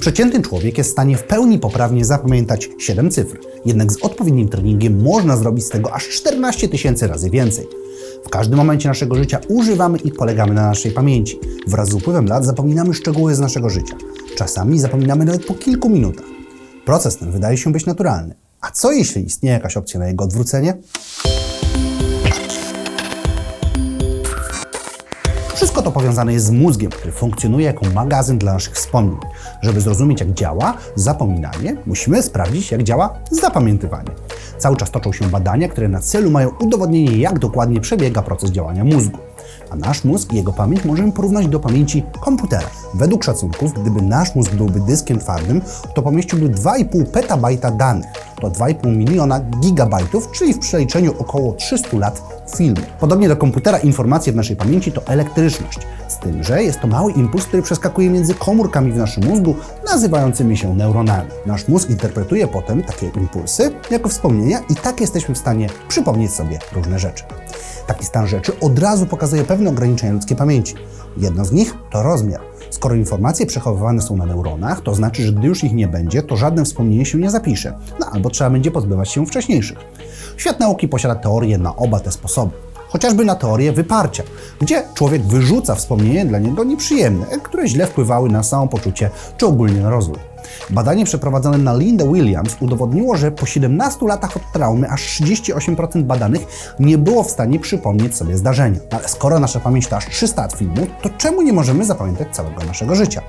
Przeciętny człowiek jest w stanie w pełni poprawnie zapamiętać 7 cyfr, jednak z odpowiednim treningiem można zrobić z tego aż 14 tysięcy razy więcej. W każdym momencie naszego życia używamy i polegamy na naszej pamięci. Wraz z upływem lat zapominamy szczegóły z naszego życia. Czasami zapominamy nawet po kilku minutach. Proces ten wydaje się być naturalny. A co jeśli istnieje jakaś opcja na jego odwrócenie? Wszystko to powiązane jest z mózgiem, który funkcjonuje jako magazyn dla naszych wspomnień. Żeby zrozumieć, jak działa zapominanie, musimy sprawdzić, jak działa zapamiętywanie. Cały czas toczą się badania, które na celu mają udowodnienie, jak dokładnie przebiega proces działania mózgu. A nasz mózg i jego pamięć możemy porównać do pamięci komputera. Według szacunków, gdyby nasz mózg byłby dyskiem twardym, to pomieściłby 2,5 petabajta danych. To 2,5 miliona gigabajtów, czyli w przeliczeniu około 300 lat filmu. Podobnie do komputera informacje w naszej pamięci to elektryczność. Z tym, że jest to mały impuls, który przeskakuje między komórkami w naszym mózgu, nazywającymi się neuronami. Nasz mózg interpretuje potem takie impulsy jako wspomnienia i tak jesteśmy w stanie przypomnieć sobie różne rzeczy. Taki stan rzeczy od razu pokazuje pewne ograniczenia ludzkiej pamięci. Jedno z nich to rozmiar. Skoro informacje przechowywane są na neuronach, to znaczy, że gdy już ich nie będzie, to żadne wspomnienie się nie zapisze. No albo trzeba będzie pozbywać się wcześniejszych. Świat nauki posiada teorie na oba te sposoby. Chociażby na teorię wyparcia, gdzie człowiek wyrzuca wspomnienie dla niego nieprzyjemne, które źle wpływały na samopoczucie czy ogólnie na rozwój. Badanie przeprowadzone na Linda Williams udowodniło, że po 17 latach od traumy aż 38% badanych nie było w stanie przypomnieć sobie zdarzenia. Ale skoro nasza pamięć to aż 300 lat filmu, to czemu nie możemy zapamiętać całego naszego życia?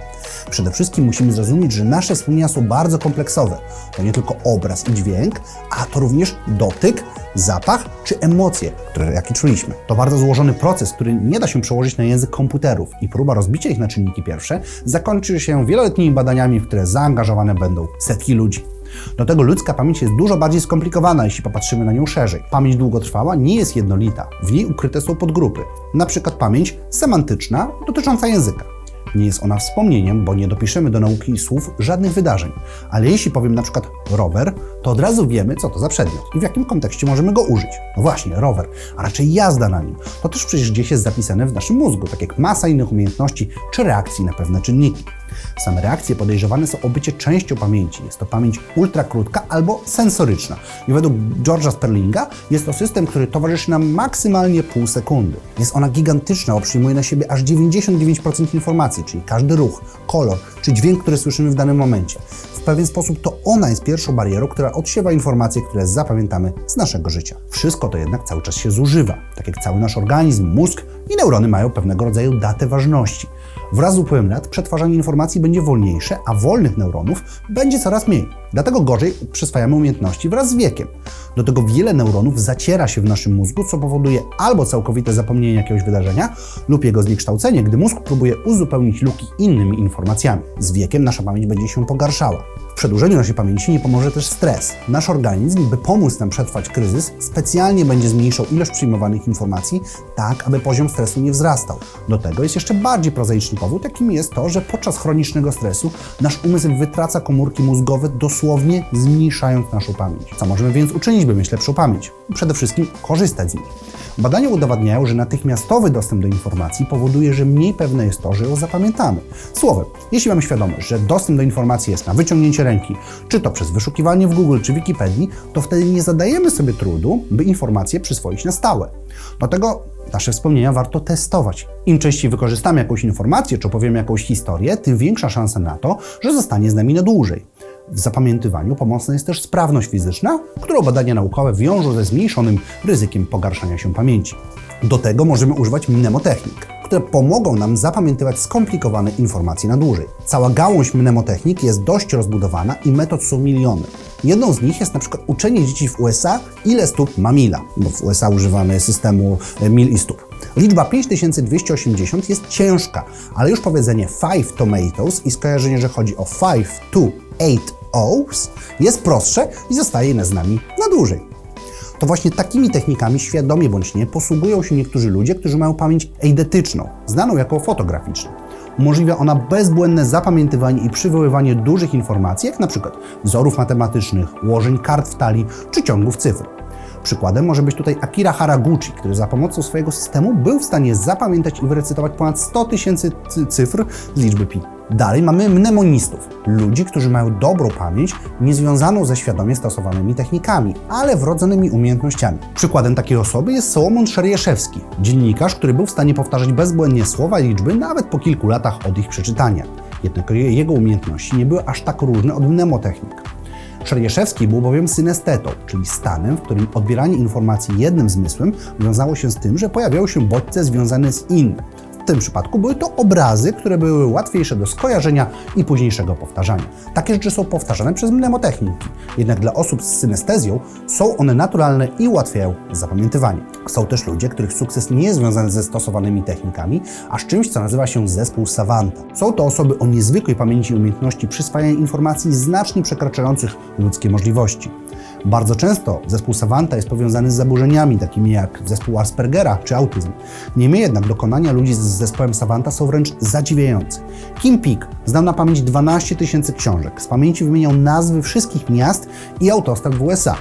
Przede wszystkim musimy zrozumieć, że nasze wspomnienia są bardzo kompleksowe. To nie tylko obraz i dźwięk, a to również dotyk, zapach czy emocje, które jakie czuliśmy. To bardzo złożony proces, który nie da się przełożyć na język komputerów i próba rozbicia ich na czynniki pierwsze zakończy się wieloletnimi badaniami, które zaangażowane będą setki ludzi. Do tego ludzka pamięć jest dużo bardziej skomplikowana, jeśli popatrzymy na nią szerzej. Pamięć długotrwała nie jest jednolita. W niej ukryte są podgrupy. Przykład pamięć semantyczna dotycząca języka. Nie jest ona wspomnieniem, bo nie dopiszemy do nauki słów żadnych wydarzeń. Ale jeśli powiem na przykład rower, to od razu wiemy, co to za przedmiot i w jakim kontekście możemy go użyć. No właśnie, rower, a raczej jazda na nim. To też przecież gdzieś jest zapisane w naszym mózgu, tak jak masa innych umiejętności czy reakcji na pewne czynniki. Same reakcje podejrzewane są o bycie częścią pamięci. Jest to pamięć ultrakrótka albo sensoryczna. I według George'a Sperlinga jest to system, który towarzyszy nam maksymalnie pół sekundy. Jest ona gigantyczna, bo przyjmuje na siebie aż 99% informacji, czyli każdy ruch, kolor czy dźwięk, który słyszymy w danym momencie. W pewien sposób to ona jest pierwszą barierą, która odsiewa informacje, które zapamiętamy z naszego życia. Wszystko to jednak cały czas się zużywa. Tak jak cały nasz organizm, mózg i neurony mają pewnego rodzaju datę ważności. Wraz z upływem lat przetwarzanie informacji będzie wolniejsze, a wolnych neuronów będzie coraz mniej. Dlatego gorzej przyswajamy umiejętności wraz z wiekiem. Do tego wiele neuronów zaciera się w naszym mózgu, co powoduje albo całkowite zapomnienie jakiegoś wydarzenia, lub jego zniekształcenie, gdy mózg próbuje uzupełnić luki innymi informacjami. Z wiekiem nasza pamięć będzie się pogarszała. Przedłużeniu naszej pamięci nie pomoże też stres. Nasz organizm, by pomóc nam przetrwać kryzys, specjalnie będzie zmniejszał ilość przyjmowanych informacji, tak aby poziom stresu nie wzrastał. Do tego jest jeszcze bardziej prozaiczny powód, jakim jest to, że podczas chronicznego stresu nasz umysł wytraca komórki mózgowe, dosłownie zmniejszając naszą pamięć. Co możemy więc uczynić, by mieć lepszą pamięć? Przede wszystkim korzystać z nich. Badania udowadniają, że natychmiastowy dostęp do informacji powoduje, że mniej pewne jest to, że ją zapamiętamy. Słowem, jeśli mamy świadomość, że dostęp do informacji jest na wyciągnięcie ręki, czy to przez wyszukiwanie w Google czy Wikipedii, to wtedy nie zadajemy sobie trudu, by informacje przyswoić na stałe. Dlatego nasze wspomnienia warto testować. Im częściej wykorzystamy jakąś informację, czy opowiemy jakąś historię, tym większa szansa na to, że zostanie z nami na dłużej. W zapamiętywaniu pomocna jest też sprawność fizyczna, którą badania naukowe wiążą ze zmniejszonym ryzykiem pogarszania się pamięci. Do tego możemy używać mnemotechnik, które pomogą nam zapamiętywać skomplikowane informacje na dłużej. Cała gałąź mnemotechnik jest dość rozbudowana i metod są miliony. Jedną z nich jest na przykład uczenie dzieci w USA, ile stóp ma mila, bo w USA używamy systemu e, mil i stóp. Liczba 5280 jest ciężka, ale już powiedzenie five tomatoes i skojarzenie, że chodzi o five to eight oaks jest prostsze i zostaje z nami na dłużej. To właśnie takimi technikami, świadomie bądź nie, posługują się niektórzy ludzie, którzy mają pamięć eidetyczną, znaną jako fotograficzną. Umożliwia ona bezbłędne zapamiętywanie i przywoływanie dużych informacji, jak na przykład wzorów matematycznych, ułożeń kart w talii czy ciągów cyfr. Przykładem może być tutaj Akira Haraguchi, który za pomocą swojego systemu był w stanie zapamiętać i wyrecytować ponad 100 tysięcy cyfr z liczby pi. Dalej mamy mnemonistów, ludzi, którzy mają dobrą pamięć, niezwiązaną ze świadomie stosowanymi technikami, ale wrodzonymi umiejętnościami. Przykładem takiej osoby jest Solomon Szerjeszewski, dziennikarz, który był w stanie powtarzać bezbłędnie słowa i liczby nawet po kilku latach od ich przeczytania. Jednak jego umiejętności nie były aż tak różne od mnemotechnik. Szerjeszewski był bowiem synestetą, czyli stanem, w którym odbieranie informacji jednym zmysłem wiązało się z tym, że pojawiały się bodźce związane z innym. W tym przypadku były to obrazy, które były łatwiejsze do skojarzenia i późniejszego powtarzania. Takie rzeczy są powtarzane przez mnemotechniki, jednak dla osób z synestezją są one naturalne i ułatwiają zapamiętywanie. Są też ludzie, których sukces nie jest związany ze stosowanymi technikami, a z czymś, co nazywa się zespół savanta. Są to osoby o niezwykłej pamięci i umiejętności przyswajania informacji znacznie przekraczających ludzkie możliwości. Bardzo często zespół Savanta jest powiązany z zaburzeniami takimi jak zespół Aspergera czy autyzm. Niemniej jednak dokonania ludzi z zespołem Savanta są wręcz zadziwiające. Kim Peake znał na pamięć 12 tysięcy książek, z pamięci wymieniał nazwy wszystkich miast i autostrad w USA.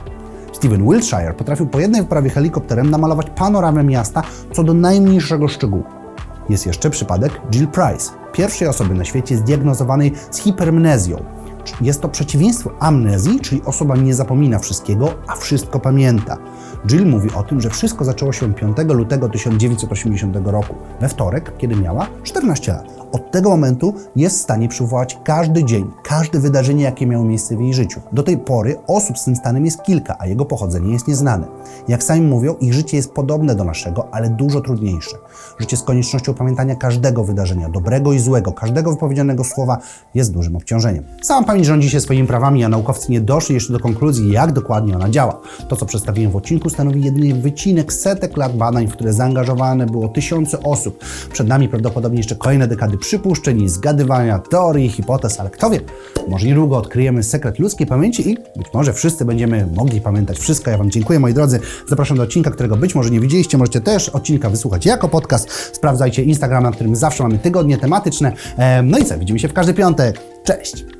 Steven Wiltshire potrafił po jednej wyprawie helikopterem namalować panoramę miasta co do najmniejszego szczegółu. Jest jeszcze przypadek Jill Price, pierwszej osoby na świecie zdiagnozowanej z hipermnezją, jest to przeciwieństwo amnezji, czyli osoba nie zapomina wszystkiego, a wszystko pamięta. Jill mówi o tym, że wszystko zaczęło się 5 lutego 1980 roku, we wtorek, kiedy miała 14 lat. Od tego momentu jest w stanie przywołać każdy dzień, każde wydarzenie, jakie miało miejsce w jej życiu. Do tej pory osób z tym stanem jest kilka, a jego pochodzenie jest nieznane. Jak sami mówią, ich życie jest podobne do naszego, ale dużo trudniejsze. Życie z koniecznością pamiętania każdego wydarzenia, dobrego i złego, każdego wypowiedzianego słowa jest dużym obciążeniem. Sama pamięć rządzi się swoimi prawami, a naukowcy nie doszli jeszcze do konkluzji, jak dokładnie ona działa. To, co przedstawiłem w odcinku, stanowi jedynie wycinek setek lat badań, w które zaangażowane było tysiące osób. Przed nami prawdopodobnie jeszcze kolejne dekady przypuszczeń i zgadywania, teorii, hipotez, ale kto wie, może niedługo odkryjemy sekret ludzkiej pamięci i być może wszyscy będziemy mogli pamiętać wszystko. Ja Wam dziękuję, moi drodzy. Zapraszam do odcinka, którego być może nie widzieliście. Możecie też odcinka wysłuchać jako podcast. Sprawdzajcie Instagram, na którym zawsze mamy tygodnie tematyczne. Ehm, No i co, widzimy się w każdy piątek. Cześć!